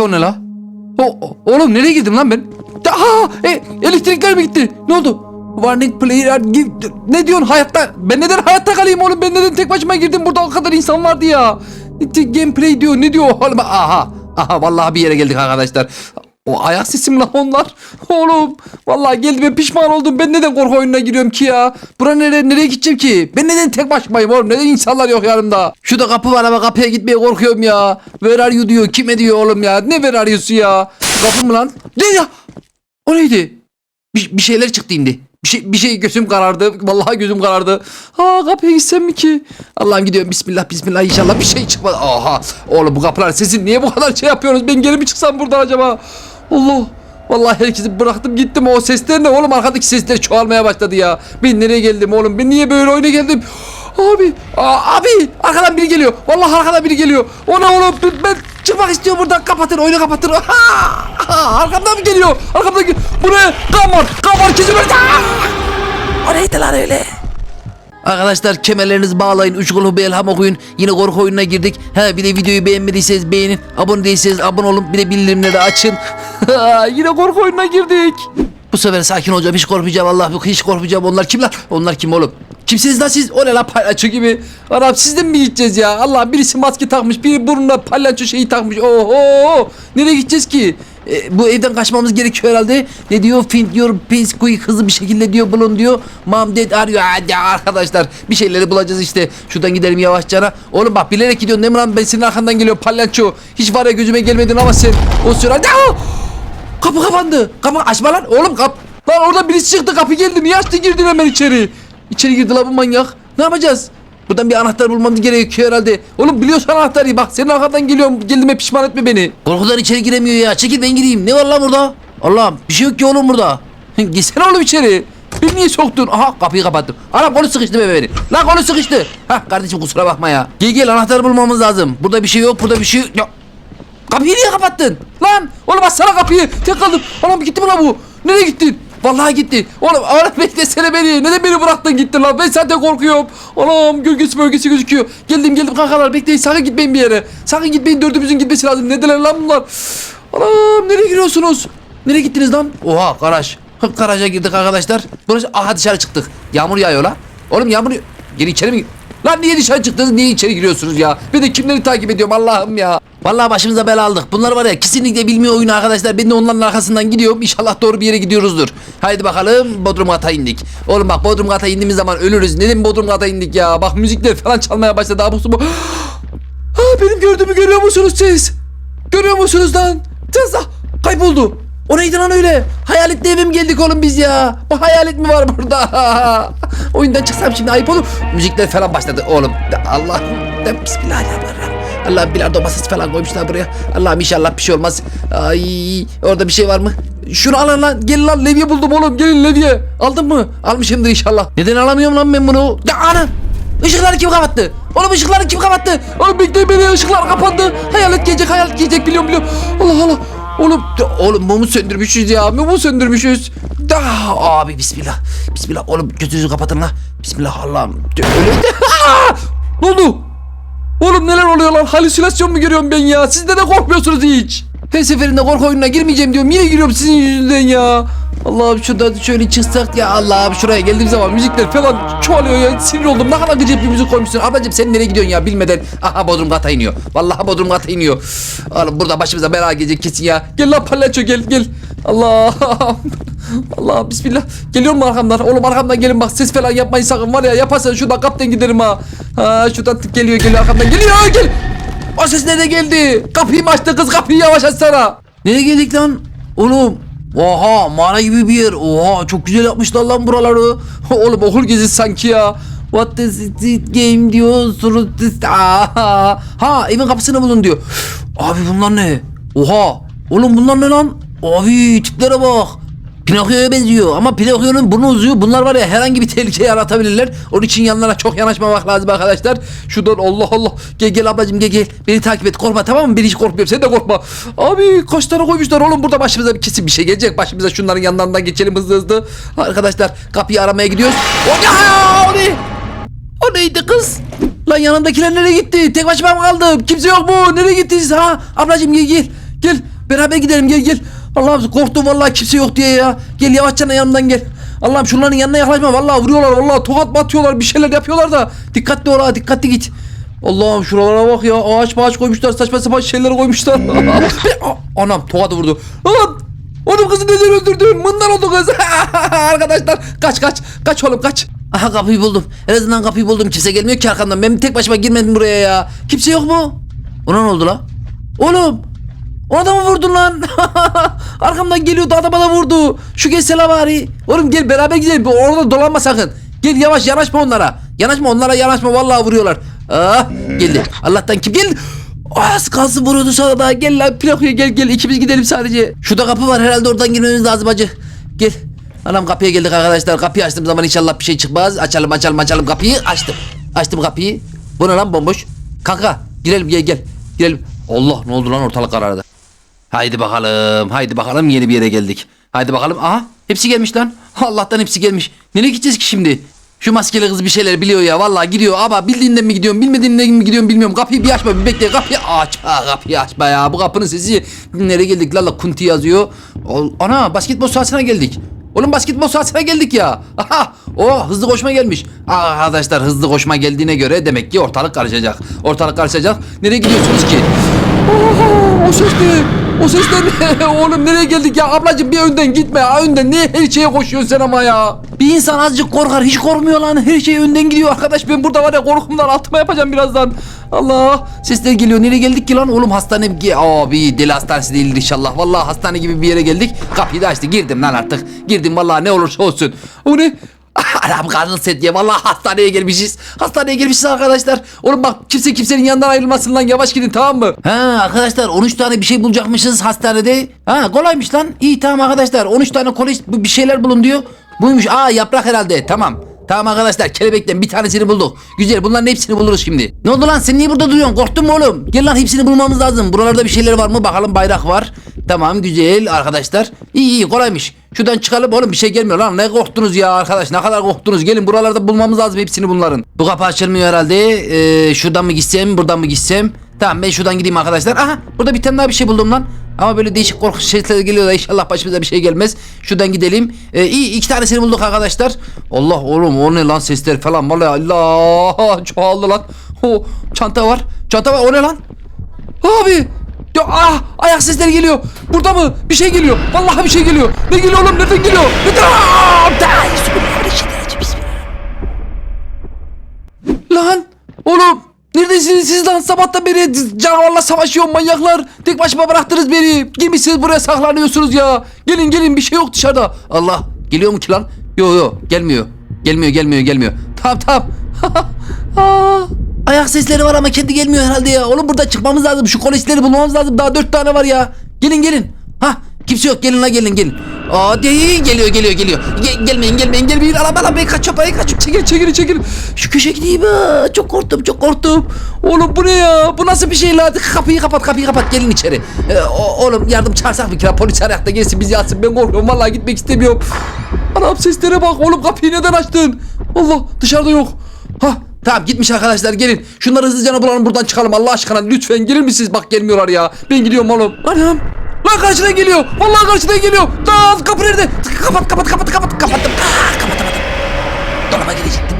O ne la? O, oğlum nereye girdim lan ben? Aha! E, elektrikler mi gitti? Ne oldu? Warning player. Ne diyorsun hayatta? Ben neden hayatta kalayım oğlum? Ben neden tek başıma girdim? Burada o kadar insan vardı ya. Gameplay diyor. Ne diyor oğlum? Aha! Aha vallahi bir yere geldik arkadaşlar. O ayak sesim lan onlar. Oğlum vallahi geldim ben pişman oldum. Ben neden korku oyununa giriyorum ki ya? Bura nereye, nereye gideceğim ki? Ben neden tek başımayım oğlum? Neden insanlar yok yanımda? Şurada kapı var ama kapıya gitmeye korkuyorum ya. Where are you diyor. Kime diyor oğlum ya? Ne where are you'su ya? Kapı mı lan? Ne ya? O neydi? Bir, bir şeyler çıktı indi. Bir şey, bir şey gözüm karardı. Vallahi gözüm karardı. Ha kapıya gitsem mi ki? Allah'ım gidiyorum. Bismillah bismillah inşallah bir şey çıkmadı. Aha. Oğlum bu kapılar sizin niye bu kadar şey yapıyorsunuz? Ben geri mi çıksam buradan acaba? Allah. Vallahi herkesi bıraktım gittim o sesler ne oğlum arkadaki sesler çoğalmaya başladı ya. Ben nereye geldim oğlum ben niye böyle oyuna geldim? Abi aa, abi arkadan biri geliyor. Vallahi arkadan biri geliyor. O ne oğlum ben, çıkmak istiyorum buradan kapatın oyunu kapatın. Ha, ha, arkamdan mı geliyor? Arkamdan geliyor. Bu ne? Kamar kamar kesin böyle. O neydi lan öyle? Arkadaşlar kemerlerinizi bağlayın. Üç kulu bir elham okuyun. Yine korku oyununa girdik. Ha bir de videoyu beğenmediyseniz beğenin. Abone değilseniz abone olun. Bir de bildirimleri açın. Yine korku oyununa girdik. Bu sefer sakin olacağım. Hiç korkmayacağım. Allah hiç korkmayacağım. Onlar kimler? Onlar kim oğlum? Kimsiniz lan siz? O ne lan palyaço gibi? Arap sizden mi gideceğiz ya? Allah birisi maske takmış. Biri burnuna palyaço şeyi takmış. Oho! Nereye gideceğiz ki? E, bu evden kaçmamız gerekiyor herhalde. Ne diyor? Find your peace quick hızlı bir şekilde diyor bulun diyor. Mom dad arıyor. Hadi arkadaşlar bir şeyleri bulacağız işte. Şuradan gidelim yavaşça. Oğlum bak bilerek gidiyorsun değil mi lan? Ben senin arkandan geliyor palyaço. Hiç var ya gözüme gelmedin ama sen. O sırada... Kapı kapandı. Kapı açma lan. Oğlum kap. Lan orada birisi çıktı kapı geldi. Niye açtı girdin hemen içeri? İçeri girdi lan bu manyak. Ne yapacağız? Buradan bir anahtar bulmamız gerekiyor herhalde. Oğlum biliyorsan anahtarı bak senin arkadan geliyorum. Geldiğime pişman etme beni. Korkudan içeri giremiyor ya. Çekil ben gireyim. Ne var lan burada? Allah'ım bir şey yok ki oğlum burada. Gitsene oğlum içeri. Beni niye soktun? Aha kapıyı kapattım. Anam kolu sıkıştı be beni. Lan kolu sıkıştı. Hah kardeşim kusura bakma ya. Gel gel anahtarı bulmamız lazım. Burada bir şey yok burada bir şey yok. Kapıyı niye kapattın? Lan oğlum açsana kapıyı. Tek kaldım. Oğlum gitti mi lan bu? Nereye gittin? Vallahi gitti. Oğlum oğlum beklesene beni. Neden beni bıraktın gittin lan? Ben zaten korkuyorum. Oğlum gölgesi bölgesi gözüküyor. Geldim geldim kankalar bekleyin. Sakın gitmeyin bir yere. Sakın gitmeyin dördümüzün gitmesi lazım. Nedirler lan bunlar? Oğlum nereye giriyorsunuz? Nereye gittiniz lan? Oha garaj. Garaja girdik arkadaşlar. Burası aha dışarı çıktık. Yağmur yağıyor lan. Oğlum yağmur yağ- Geri içeri mi? Lan niye dışarı çıktınız? Niye içeri giriyorsunuz ya? Ben de kimleri takip ediyorum Allah'ım ya. Vallahi başımıza bela aldık. Bunlar var ya kesinlikle bilmiyor oyunu arkadaşlar. Ben de onların arkasından gidiyorum. İnşallah doğru bir yere gidiyoruzdur. Haydi bakalım Bodrum kata indik. Oğlum bak Bodrum kata indiğimiz zaman ölürüz. Neden Bodrum kata indik ya? Bak müzikler falan çalmaya başladı. Abuk bu. Ha, benim gördüğümü görüyor musunuz siz? Görüyor musunuz lan? Tızla kayboldu. O neydi lan öyle? Hayaletli eve mi geldik oğlum biz ya? Bu hayalet mi var burada? Oyundan çıksam şimdi ayıp olur. Müzikler falan başladı oğlum. Allah. Bismillahirrahmanirrahim. Allah bilardo masası falan koymuşlar buraya. Allah'ım inşallah bir şey olmaz. Ay orada bir şey var mı? Şunu alın lan. Gelin lan levye buldum oğlum. Gelin levye. Aldın mı? Almışımdır inşallah. Neden alamıyorum lan ben bunu? Ya ana. Işıkları kim kapattı? Oğlum ışıkları kim kapattı? Oğlum bekleyin beni ışıklar kapandı. Hayalet gelecek hayalet gelecek biliyorum biliyorum. Allah Allah. Oğlum oğlum mumu söndürmüşüz ya. Mumu söndürmüşüz. Da abi bismillah. Bismillah oğlum gözünüzü kapatın la. Bismillah Allah'ım. Ne oldu? Oğlum neler oluyor lan? Halüsinasyon mu görüyorum ben ya? Siz de korkmuyorsunuz hiç. Her seferinde korku oyununa girmeyeceğim diyorum. Yine giriyorum sizin yüzünden ya. Allah'ım şuradan şöyle çıksak ya Allah'ım şuraya geldiğim zaman müzikler falan çoğalıyor ya. Sinir oldum. Ne kadar gıcık bir müzik koymuşsun. Ablacım sen nereye gidiyorsun ya bilmeden. Aha Bodrum kata iniyor. Vallahi Bodrum kata iniyor. Oğlum burada başımıza bela gelecek kesin ya. Gel lan palyaço gel gel. Allah. Allah bismillah. Geliyor mu arkamdan? Oğlum arkamdan gelin bak ses falan yapmayın sakın var ya yaparsan şuradan kapten giderim ha. Ha şuradan geliyor geliyor arkamdan geliyor gel. O ses nerede geldi? Kapıyı mı açtı kız kapıyı yavaş açsana. Nereye geldik lan? Oğlum. Oha mağara gibi bir yer. Oha çok güzel yapmışlar lan buraları. Oğlum okul gezisi sanki ya. What is it game diyor. Ha evin kapısını bulun diyor. Abi bunlar ne? Oha. Oğlum bunlar ne lan? Abi tiplere bak. Pinokyo'ya benziyor ama Pinokyo'nun burnu uzuyor. Bunlar var ya herhangi bir tehlike yaratabilirler. Onun için yanlarına çok yanaşmamak lazım arkadaşlar. Şuradan Allah Allah. Gel gel ablacım gel gel. Beni takip et. Korkma tamam mı? Ben hiç korkmuyorum. Sen de korkma. Abi kaç tane koymuşlar oğlum. Burada başımıza bir kesin bir şey gelecek. Başımıza şunların yanlarından geçelim hızlı hızlı. Arkadaşlar kapıyı aramaya gidiyoruz. O, ya, o ne? O neydi kız? Lan yanımdakiler nereye gitti? Tek başıma mı kaldım? Kimse yok mu? Nereye gittiniz ha? Ablacım gel gel. Gel beraber gidelim gel gel. Allah'ım korktum vallahi kimse yok diye ya. Gel yavaşça yanımdan gel. Allah'ım şunların yanına yaklaşma vallahi vuruyorlar vallahi tokat batıyorlar bir şeyler yapıyorlar da. Dikkatli ol ha dikkatli git. Allah'ım şuralara bak ya ağaç ağaç koymuşlar saçma sapan şeyler koymuşlar. A- Anam tokat vurdu. Lan Oğlum kızı neden öldürdün? Mından oldu kız. Arkadaşlar kaç kaç. Kaç oğlum kaç. Aha kapıyı buldum. En azından kapıyı buldum. Kimse gelmiyor ki arkamdan. Ben tek başıma girmedim buraya ya. Kimse yok mu? Ona ne oldu la? Oğlum. O adamı vurdun lan. Arkamdan geliyordu adama da vurdu. Şu geçsene bari. Oğlum gel beraber gidelim. Orada dolanma sakın. Gel yavaş yanaşma onlara. Yanaşma onlara yanaşma vallahi vuruyorlar. Ah geldi. Allah'tan kim geldi? Az kalsın vuruyordu sana da. Gel lan Pinokyo gel gel ikimiz gidelim sadece. Şurada kapı var herhalde oradan girmemiz lazım hacı. Gel. Anam kapıya geldik arkadaşlar. Kapıyı açtığım zaman inşallah bir şey çıkmaz. Açalım açalım açalım kapıyı. Açtım. Açtım kapıyı. Bu ne lan bomboş? Kanka girelim gel gel. Girelim. Allah ne oldu lan ortalık karardı. Haydi bakalım. Haydi bakalım yeni bir yere geldik. Haydi bakalım. Aha hepsi gelmiş lan. Allah'tan hepsi gelmiş. Nereye gideceğiz ki şimdi? Şu maskeli kız bir şeyler biliyor ya. Vallahi gidiyor ama bildiğinden mi gidiyorum bilmediğinden mi gidiyorum bilmiyorum. Kapıyı bir açma bir bekle. Kapıyı aç. Kapıyı açma ya. Bu kapının sesi. Nereye geldik? Lalla kunti yazıyor. Ana basketbol sahasına geldik. Oğlum basketbol sahasına geldik ya. Aha o hızlı koşma gelmiş. Aa, Arkadaşlar hızlı koşma geldiğine göre demek ki ortalık karışacak. Ortalık karışacak. Nereye gidiyorsunuz ki? Oho, o ses ne? O ses de ne? Oğlum nereye geldik ya? Ablacığım bir önden gitme ya. Önden niye her şeye koşuyorsun sen ama ya? Bir insan azıcık korkar. Hiç korkmuyor lan. Her şey önden gidiyor arkadaş. Ben burada var ya korkumdan altıma yapacağım birazdan. Allah. Sesler geliyor. Nereye geldik ki lan? Oğlum hastane Abi deli hastanesi değil inşallah. Vallahi hastane gibi bir yere geldik. Kapıyı da açtı. Girdim lan artık. Girdim vallahi ne olursa olsun. O ne? Anam karnın set diye vallahi hastaneye gelmişiz. Hastaneye gelmişiz arkadaşlar. Oğlum bak kimse kimsenin yanından ayrılmasın lan yavaş gidin tamam mı? Ha arkadaşlar 13 tane bir şey bulacakmışız hastanede. Ha kolaymış lan. İyi tamam arkadaşlar 13 tane kolay bir şeyler bulun diyor. Buymuş aa yaprak herhalde tamam. Tamam arkadaşlar kelebekten bir tanesini bulduk. Güzel bunların hepsini buluruz şimdi. Ne oldu lan sen niye burada duruyorsun? Korktun mu oğlum? Gel lan hepsini bulmamız lazım. Buralarda bir şeyler var mı? Bakalım bayrak var. Tamam güzel arkadaşlar. İyi iyi kolaymış. Şuradan çıkalım oğlum bir şey gelmiyor lan. Ne korktunuz ya arkadaş ne kadar korktunuz. Gelin buralarda bulmamız lazım hepsini bunların. Bu kapı açılmıyor herhalde. Ee, şuradan mı gitsem buradan mı gitsem? Tamam ben şuradan gideyim arkadaşlar. Aha burada bir tane daha bir şey buldum lan. Ama böyle değişik korkunç şeyler geliyor da inşallah başımıza bir şey gelmez. Şuradan gidelim. Ee, iyi iki tanesini bulduk arkadaşlar. Allah oğlum o ne lan sesler falan. Vallahi Allah çoğaldı lan. O çanta var. Çanta var o ne lan? Abi ah ayak sesleri geliyor. Burada mı? Bir şey geliyor. Vallahi bir şey geliyor. Ne geliyor oğlum? Nereden geliyor? Lan oğlum neredesiniz siz lan sabahtan beri canavarla savaşıyor manyaklar tek başıma bıraktınız beni girmişsiniz buraya saklanıyorsunuz ya gelin gelin bir şey yok dışarıda Allah geliyor mu ki lan yo yo gelmiyor gelmiyor gelmiyor gelmiyor tamam tamam Aa, ayak sesleri var ama kendi gelmiyor herhalde ya oğlum burada çıkmamız lazım şu polisleri bulmamız lazım daha dört tane var ya gelin gelin ha kimse yok gelin la gelin gelin Aa değil geliyor geliyor geliyor. Ge- gelmeyin gelmeyin gelmeyin. Araba lan ben kaçıyorum ben kaçıyorum. Çekil çekil çekil. Şu köşeye gideyim. Çok korktum çok korktum. Oğlum bu ne ya? Bu nasıl bir şey la? Kapıyı kapat kapıyı kapat gelin içeri. Ee, oğlum yardım çağırsak mı ki lan? Polis ayakta gelsin bizi alsın. Ben korkuyorum vallahi gitmek istemiyorum. Anam seslere bak oğlum kapıyı neden açtın? Allah dışarıda yok. Ha Tamam gitmiş arkadaşlar gelin. Şunları hızlıca bulalım buradan çıkalım Allah aşkına lütfen gelir misiniz? Bak gelmiyorlar ya. Ben gidiyorum oğlum. Anam. Lan karşıdan geliyor. Vallahi karşıdan geliyor. Lan kapı nerede? Kapat kapat kapat kapat kapattım. Ah, kapatamadım. Dolaba girecektim.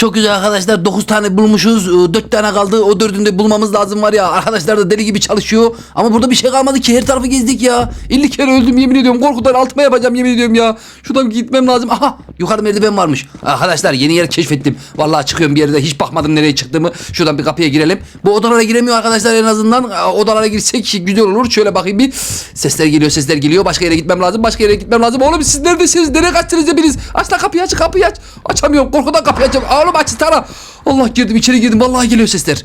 Çok güzel arkadaşlar 9 tane bulmuşuz 4 tane kaldı o dördünü de bulmamız lazım var ya. Arkadaşlar da deli gibi çalışıyor. Ama burada bir şey kalmadı ki her tarafı gezdik ya. 50 kere öldüm yemin ediyorum. Korkudan altıma yapacağım yemin ediyorum ya. Şuradan gitmem lazım. Aha yukarı merdiven varmış. Arkadaşlar yeni yer keşfettim. Vallahi çıkıyorum bir yerde hiç bakmadım nereye çıktığımı. Şuradan bir kapıya girelim. Bu odalara giremiyor arkadaşlar en azından. Aa, odalara girsek güzel olur. Şöyle bakayım bir. Sesler geliyor sesler geliyor. Başka yere gitmem lazım başka yere gitmem lazım. Oğlum siz neredesiniz? Nereye kaçtınız hepiniz? Aç lan kapıyı aç kapıyı aç. Açamıyorum korkudan kapıyı açamıyorum oğlum aç tara. Allah girdim içeri girdim. Vallahi geliyor sesler.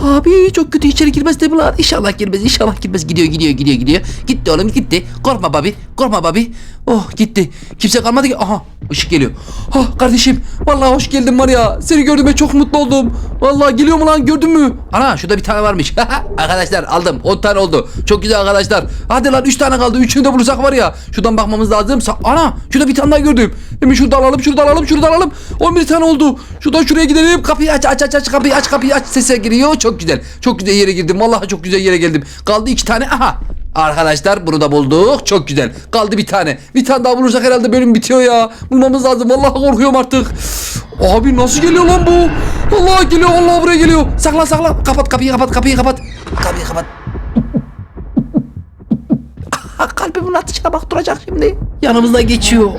Abi çok kötü içeri girmez mi lan? İnşallah girmez inşallah girmez. Gidiyor gidiyor gidiyor gidiyor. Gitti oğlum gitti. Korkma babi korkma babi. Oh gitti. Kimse kalmadı ki. Aha ışık geliyor. Ah kardeşim. Vallahi hoş geldin var ya. Seni gördüğüme çok mutlu oldum. Vallahi geliyor mu lan gördün mü? Ana şurada bir tane varmış. Arkadaşlar aldım. 10 tane oldu. Çok güzel arkadaşlar. Hadi lan 3 tane kaldı. Üçünü de bulursak var ya Şuradan bakmamız lazım. Ana şurada bir tane daha gördüm Hemen şurada alalım şurada alalım şurada alalım. 11 tane oldu. Şuradan şuraya gidelim. Kapıyı aç aç aç aç kapıyı aç kapıyı aç. Sese giriyor. Çok güzel. Çok güzel yere girdim. Vallahi çok güzel yere geldim. Kaldı iki tane. Aha. Arkadaşlar bunu da bulduk. Çok güzel. Kaldı bir tane. Bir tane daha bulursak herhalde bölüm bitiyor ya. Bulmamız lazım. Vallahi korkuyorum artık. Abi nasıl geliyor lan bu? Allah geliyor. Allah buraya geliyor. Saklan saklan. Kapat kapıyı kapat kapıyı kapat. Kapıyı kapat. Ah, Kalbimin atışına bak duracak şimdi. Yanımızda geçiyor.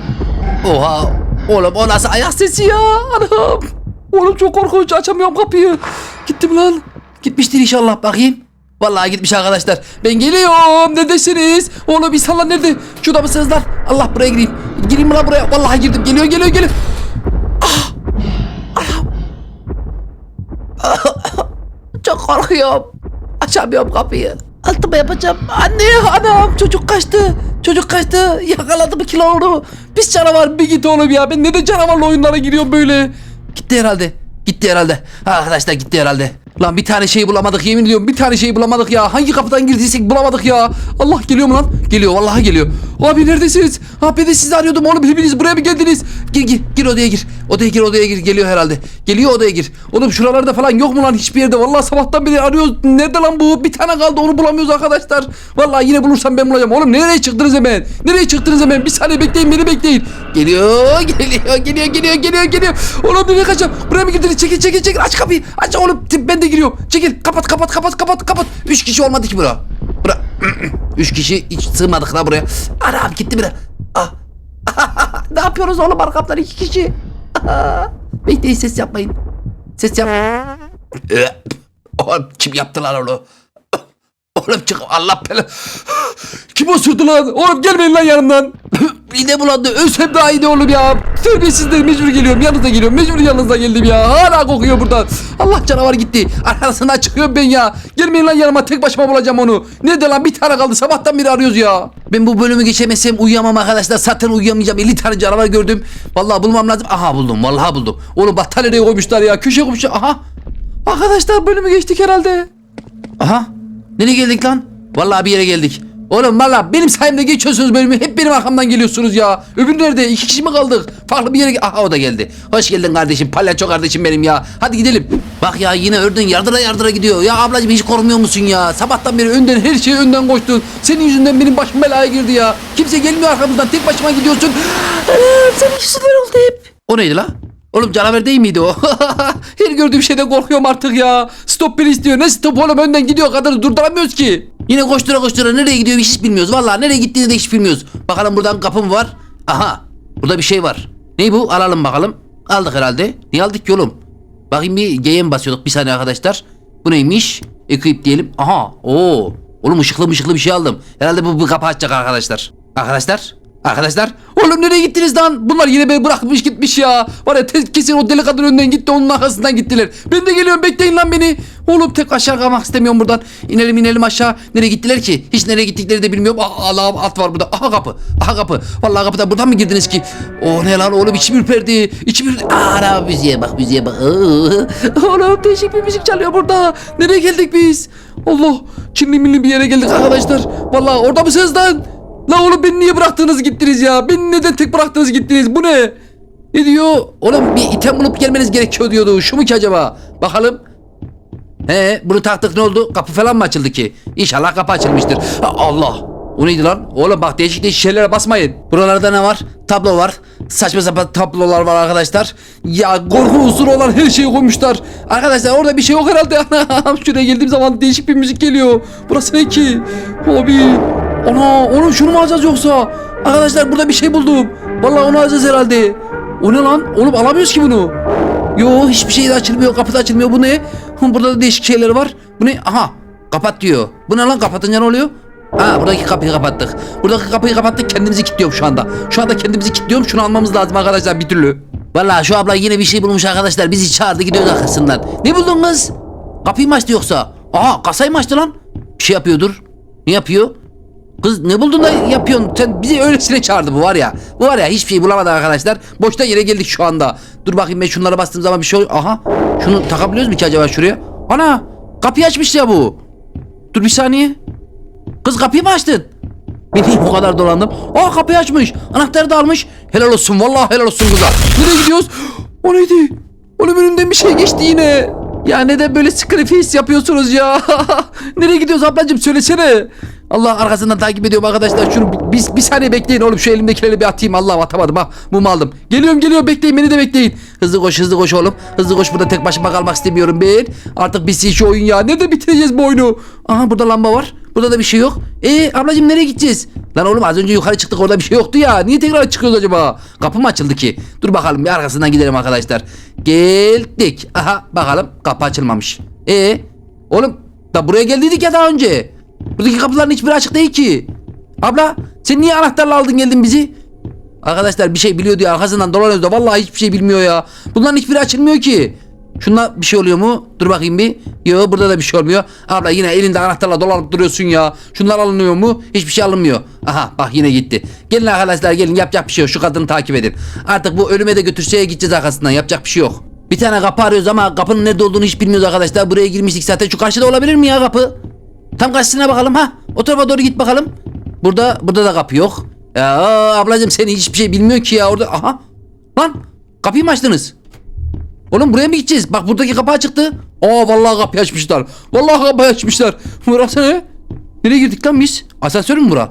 Oha. Oğlum o nasıl ayak sesi ya? Anam. Oğlum çok korkunç. Açamıyorum kapıyı. Gitti mi lan? Gitmiştir inşallah. Bakayım. Vallahi gitmiş arkadaşlar. Ben geliyorum. Neredesiniz? Oğlum insanlar nerede? Şurada mısınız lan? Allah buraya gireyim. Gireyim lan buraya? Vallahi girdim. Geliyor geliyor geliyor. Çok korkuyorum. Açamıyorum kapıyı. Altıma yapacağım. Anne anam çocuk kaçtı. Çocuk kaçtı. Yakaladı mı kilo oldu. Pis canavar bir git oğlum ya. Ben neden canavarla oyunlara giriyorum böyle? Gitti herhalde. Gitti herhalde. Arkadaşlar gitti herhalde. Lan bir tane şey bulamadık yemin ediyorum bir tane şey bulamadık ya. Hangi kapıdan girdiysek bulamadık ya. Allah geliyor mu lan? Geliyor vallahi geliyor. Abi neredesiniz? Ha ben de sizi arıyordum oğlum hepiniz buraya mı geldiniz? Gir gir gir odaya gir. Odaya gir odaya gir geliyor herhalde. Geliyor odaya gir. Oğlum şuralarda falan yok mu lan hiçbir yerde? Vallahi sabahtan beri arıyoruz. Nerede lan bu? Bir tane kaldı onu bulamıyoruz arkadaşlar. Vallahi yine bulursam ben bulacağım. Oğlum nereye çıktınız hemen? Nereye çıktınız hemen? Bir saniye bekleyin beni bekleyin. Geliyor geliyor geliyor geliyor geliyor geliyor. Oğlum nereye kaçacağım? Buraya mı girdiniz? Çekil çekil çekil aç kapıyı. Aç oğlum ben de giriyorum. Çekil kapat kapat kapat kapat kapat. Üç kişi olmadı ki bura. Bura. Üç kişi hiç sığmadık la buraya. Ana gitti biri. Ah. ne yapıyoruz oğlum arkamdan iki kişi. Bekleyin ses yapmayın. Ses yap. Oğlum kim yaptı lan onu? Oğlum çık Allah bela. Kim osurdu lan? Oğlum gelmeyin lan yanımdan. Mide bulandı. Ölsem daha iyiydi oğlum ya. Terbiyesizler mecbur geliyorum. Yanınıza geliyorum. Mecbur yanınıza geldim ya. Hala kokuyor buradan. Allah canavar gitti. Arasından çıkıyorum ben ya. Gelmeyin lan yanıma. Tek başıma bulacağım onu. Nerede lan? Bir tane kaldı. Sabahtan beri arıyoruz ya. Ben bu bölümü geçemezsem uyuyamam arkadaşlar. Zaten uyuyamayacağım. 50 tane canavar gördüm. Vallahi bulmam lazım. Aha buldum. Vallahi buldum. Onu battaniyeye koymuşlar ya. Köşeye koymuşlar. Aha. Arkadaşlar bölümü geçtik herhalde. Aha. Nereye geldik lan? Vallahi bir yere geldik. Oğlum valla benim sayemde geçiyorsunuz bölümü. Hep benim arkamdan geliyorsunuz ya. Öbür nerede? İki kişi mi kaldık? Farklı bir yere... Aha o da geldi. Hoş geldin kardeşim. Palyaço kardeşim benim ya. Hadi gidelim. Bak ya yine ördün yardıra yardıra gidiyor. Ya ablacığım hiç korkmuyor musun ya? Sabahtan beri önden her şeyi önden koştun. Senin yüzünden benim başım belaya girdi ya. Kimse gelmiyor arkamızdan. Tek başıma gidiyorsun. Anam senin yüzünden oldu hep. O neydi la? Oğlum canavar değil miydi o? Her gördüğüm şeyden korkuyorum artık ya. Stop beni istiyor. Ne stop oğlum önden gidiyor kadar durduramıyoruz ki. Yine koştura koştura nereye gidiyor hiç bilmiyoruz. Vallahi nereye gittiğini de hiç bilmiyoruz. Bakalım buradan kapı mı var? Aha. Burada bir şey var. Ne bu? Alalım bakalım. Aldık herhalde. Niye aldık ki oğlum? Bakayım bir G'ye basıyorduk? Bir saniye arkadaşlar. Bu neymiş? Equip diyelim. Aha. Oo. Oğlum ışıklı ışıklı bir şey aldım. Herhalde bu, bu kapı açacak arkadaşlar. Arkadaşlar. Arkadaşlar. Oğlum nereye gittiniz lan? Bunlar yine beni bırakmış gitmiş ya. Var ya kesin o deli kadın gitti onun arkasından gittiler. Ben de geliyorum bekleyin lan beni. Oğlum tek aşağı kalmak istemiyorum buradan. İnelim inelim aşağı. Nereye gittiler ki? Hiç nereye gittikleri de bilmiyorum. Ah, Allah'ım at var burada. Aha kapı. Aha kapı. Vallahi kapıdan buradan mı girdiniz ki? Oh ne lan oğlum içim ürperdi. İçim ürperdi. Ana müziğe bak müziğe bak. Aa, Oğlum değişik bir müzik çalıyor burada. Nereye geldik biz? Allah. Çinli milli bir yere geldik arkadaşlar. Vallahi orada mısınız lan? La oğlum beni niye bıraktınız gittiniz ya? Beni neden tek bıraktınız gittiniz? Bu ne? Ne diyor? Oğlum bir item bulup gelmeniz gerekiyor diyordu. Şu mu ki acaba? Bakalım. He bunu taktık ne oldu? Kapı falan mı açıldı ki? İnşallah kapı açılmıştır. Ha, Allah. O neydi lan? Oğlum bak değişik değişik şeylere basmayın. Buralarda ne var? Tablo var. Saçma sapan tablolar var arkadaşlar. Ya korku unsuru olan her şeyi koymuşlar. Arkadaşlar orada bir şey yok herhalde. Şuraya geldiğim zaman değişik bir müzik geliyor. Burası ne ki? Abi. Ana onu şunu mu alacağız yoksa? Arkadaşlar burada bir şey buldum. Vallahi onu alacağız herhalde. O ne lan? Oğlum alamıyoruz ki bunu. Yo hiçbir şey de açılmıyor. Kapı da açılmıyor. Bu ne? Burada da değişik şeyler var. Bu ne? Aha. Kapat diyor. Bu ne lan? Kapatınca ne oluyor? Ha buradaki kapıyı kapattık. Buradaki kapıyı kapattık. Kendimizi kilitliyorum şu anda. Şu anda kendimizi kilitliyorum. Şunu almamız lazım arkadaşlar bir türlü. Vallahi şu abla yine bir şey bulmuş arkadaşlar. Bizi çağırdı gidiyoruz arkasından. Ne buldun kız? Kapıyı mı açtı yoksa? Aha kasayı mı açtı lan? Bir şey yapıyordur. Ne yapıyor? Kız ne buldun da yapıyorsun? Sen bizi öylesine çağırdı bu var ya. Bu var ya hiçbir şey bulamadı arkadaşlar. Boşta yere geldik şu anda. Dur bakayım ben şunlara bastığım zaman bir şey oluyor. Aha. Şunu takabiliyoruz mu ki acaba şuraya? Ana. Kapıyı açmış ya bu. Dur bir saniye. Kız kapıyı mı açtın? Ben o kadar dolandım. Aa kapıyı açmış. Anahtarı da almış. Helal olsun vallahi helal olsun kıza. Nereye gidiyoruz? O neydi? Oğlum önümden bir şey geçti yine. Ya neden böyle sacrifice yapıyorsunuz ya? Nereye gidiyoruz ablacığım söylesene. Allah arkasından takip ediyorum arkadaşlar. Şunu bir, bir, bir saniye bekleyin oğlum şu elimdekileri bir atayım. Allah atamadım ha. Mumu aldım. Geliyorum geliyorum bekleyin beni de bekleyin. Hızlı koş hızlı koş oğlum. Hızlı koş burada tek başıma kalmak istemiyorum ben. Artık bitsin şu oyun ya. Nerede bitireceğiz bu oyunu? Aha burada lamba var. Burada da bir şey yok. E ablacığım nereye gideceğiz? Lan oğlum az önce yukarı çıktık orada bir şey yoktu ya. Niye tekrar çıkıyoruz acaba? Kapı mı açıldı ki? Dur bakalım bir arkasından gidelim arkadaşlar. Geldik. Aha bakalım kapı açılmamış. E oğlum da buraya geldiydik ya daha önce. Buradaki kapıların hiçbiri açık değil ki. Abla sen niye anahtarla aldın geldin bizi? Arkadaşlar bir şey biliyor diye arkasından dolanıyoruz da vallahi hiçbir şey bilmiyor ya. Bunların hiçbiri açılmıyor ki. Şunla bir şey oluyor mu? Dur bakayım bir. Yok burada da bir şey olmuyor. Abla yine elinde anahtarla dolanıp duruyorsun ya. Şunlar alınıyor mu? Hiçbir şey alınmıyor. Aha bak yine gitti. Gelin arkadaşlar gelin yapacak bir şey yok. Şu kadını takip edin. Artık bu ölüme de götürseye gideceğiz arkasından. Yapacak bir şey yok. Bir tane kapı arıyoruz ama kapının nerede olduğunu hiç bilmiyoruz arkadaşlar. Buraya girmiştik zaten. Şu karşıda olabilir mi ya kapı? Tam karşısına bakalım ha. O tarafa doğru git bakalım. Burada burada da kapı yok. Ya ablacığım sen hiçbir şey bilmiyor ki ya orada. Aha. Lan kapıyı mı açtınız? Oğlum buraya mı gideceğiz? Bak buradaki kapı açıktı. Aa vallahi kapıyı açmışlar. Vallahi kapıyı açmışlar. Burası ne? Nereye girdik lan biz? Asansör mü bura?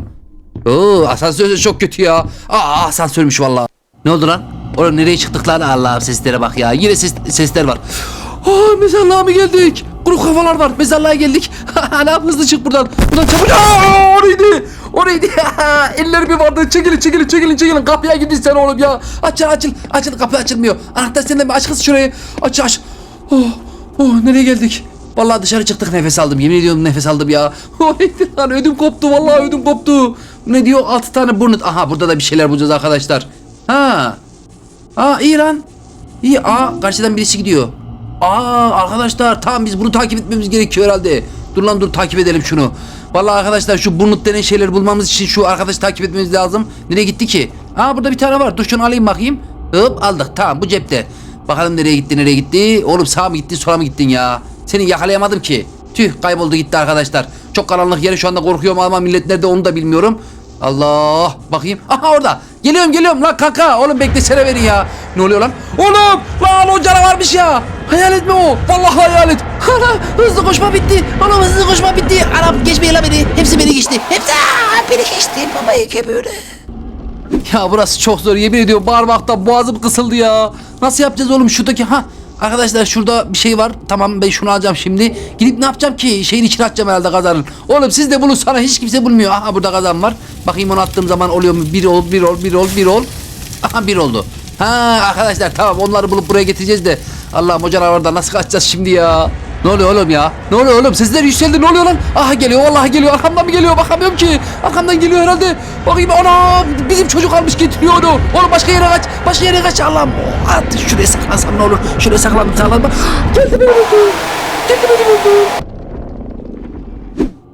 Oo asansör çok kötü ya. Aa asansörmüş vallahi. Ne oldu lan? Oğlum nereye çıktık lan? Allah'ım seslere bak ya. Yine ses, sesler var. Aa mezarlığa mı geldik? Kuru kafalar var. Mezarlığa geldik. Anam hızlı çık buradan. Buradan çabuk. Aa o neydi? O neydi? Eller bir vardı. Çekilin çekilin çekilin çekilin. Kapıya gidin sen oğlum ya. Açıl açıl. Açıl kapı açılmıyor. Anahtar sende mi? Aç kız şurayı. Aç aç. Oh, oh nereye geldik? Vallahi dışarı çıktık nefes aldım. Yemin ediyorum nefes aldım ya. O neydi lan? Ödüm koptu. Vallahi ödüm koptu. Ne diyor? Altı tane burnu. Aha burada da bir şeyler bulacağız arkadaşlar. Ha. Aa iyi lan. İyi. Aa karşıdan birisi gidiyor. Aa arkadaşlar tamam biz bunu takip etmemiz gerekiyor herhalde. Dur lan dur takip edelim şunu. Vallahi arkadaşlar şu burnut denen şeyleri bulmamız için şu arkadaşı takip etmemiz lazım. Nereye gitti ki? Aa burada bir tane var. Dur şunu alayım bakayım. Hop aldık. Tamam bu cepte. Bakalım nereye gitti nereye gitti. Oğlum sağa mı gitti sola mı gittin ya? Seni yakalayamadım ki. Tüh kayboldu gitti arkadaşlar. Çok karanlık yeri şu anda korkuyorum ama millet nerede onu da bilmiyorum. Allah bakayım. Aha orada. Geliyorum geliyorum lan kanka. Oğlum beklesene beni ya. Ne oluyor lan? Oğlum lan o canavarmış ya. Hayalet mi o? Vallahi hayalet. Ana hızlı koşma bitti. Oğlum hızlı koşma bitti. Anam geçmeyin lan beni. Hepsi beni geçti. Hepsi Aa, beni geçti. Babayı köpüğünü. Ya burası çok zor yemin ediyorum bağırmaktan boğazım kısıldı ya. Nasıl yapacağız oğlum şuradaki ha Arkadaşlar şurada bir şey var. Tamam ben şunu alacağım şimdi. Gidip ne yapacağım ki? Şeyin içine atacağım herhalde kazanın. Oğlum siz de bulun sana hiç kimse bulmuyor. Aha burada kazan var. Bakayım onu attığım zaman oluyor mu? Bir ol, bir ol, bir ol, bir ol. Aha bir oldu. Ha arkadaşlar tamam onları bulup buraya getireceğiz de. Allah'ım o canavardan nasıl kaçacağız şimdi ya? Ne oluyor oğlum ya? Ne oluyor oğlum? Sesler yükseldi. Ne oluyor lan? Aha geliyor. Vallahi geliyor. Arkamdan mı geliyor? Bakamıyorum ki. Arkamdan geliyor herhalde. Bakayım ana bizim çocuk almış getiriyor onu. Oğlum başka yere kaç. Başka yere kaç. Allah'ım. At şuraya saklansam ne olur? Şuraya saklandım saklandım. Geldi beni vurdu. Geldi beni vurdu.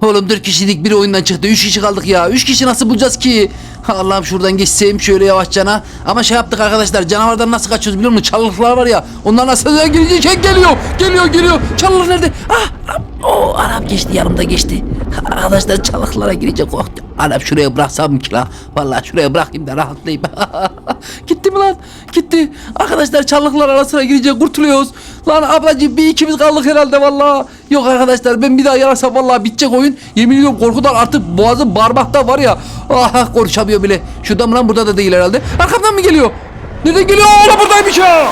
Oğlum 4 kişilik bir oyundan çıktı. 3 kişi kaldık ya. 3 kişi nasıl bulacağız ki? Allah'ım şuradan geçsem şöyle yavaşçana. Ama şey yaptık arkadaşlar. Canavardan nasıl kaçıyoruz biliyor musun? Çalılıklar var ya. Onlar nasıl girecek? Geliyor. Geliyor geliyor. Çalılık nerede? Ah! Anam. Oo, anam geçti yanımda geçti. Arkadaşlar çalıklara girecek korktum. Anam şuraya bıraksam ki la? Vallahi şuraya bırakayım da rahatlayayım. Gitti mi lan? Gitti. Arkadaşlar çalıklar arasına girecek kurtuluyoruz. Lan ablacığım bir ikimiz kaldık herhalde vallahi. Yok arkadaşlar ben bir daha yararsam vallahi bitecek oyun. Yemin ediyorum korkudan artık boğazım bağırmakta var ya. Ah konuşamıyor bile. Şurada mı lan burada da değil herhalde. Arkamdan mı geliyor? Nereden geliyor? Oğlum buradaymış ya.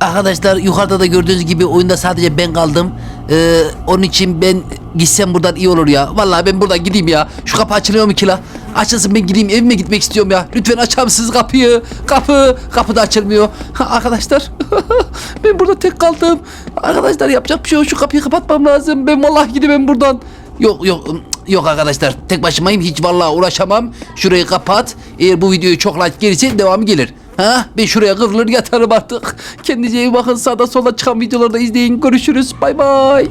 Arkadaşlar yukarıda da gördüğünüz gibi oyunda sadece ben kaldım. Ee, onun için ben gitsem buradan iyi olur ya. Vallahi ben buradan gideyim ya. Şu kapı açılıyor mu ki la? Açılsın ben gideyim evime gitmek istiyorum ya. Lütfen açar mısınız kapıyı? Kapı. Kapı da açılmıyor. Ha, arkadaşlar ben burada tek kaldım. Arkadaşlar yapacak bir şey yok. Şu kapıyı kapatmam lazım. Ben vallahi gidemem buradan. Yok yok yok arkadaşlar tek başımayım hiç vallahi uğraşamam. Şurayı kapat. Eğer bu videoyu çok like gelirse devamı gelir. Ha ben şuraya kıvrılır yatarım artık. Kendinize iyi bakın sağda solda çıkan videoları da izleyin. Görüşürüz. Bay bay.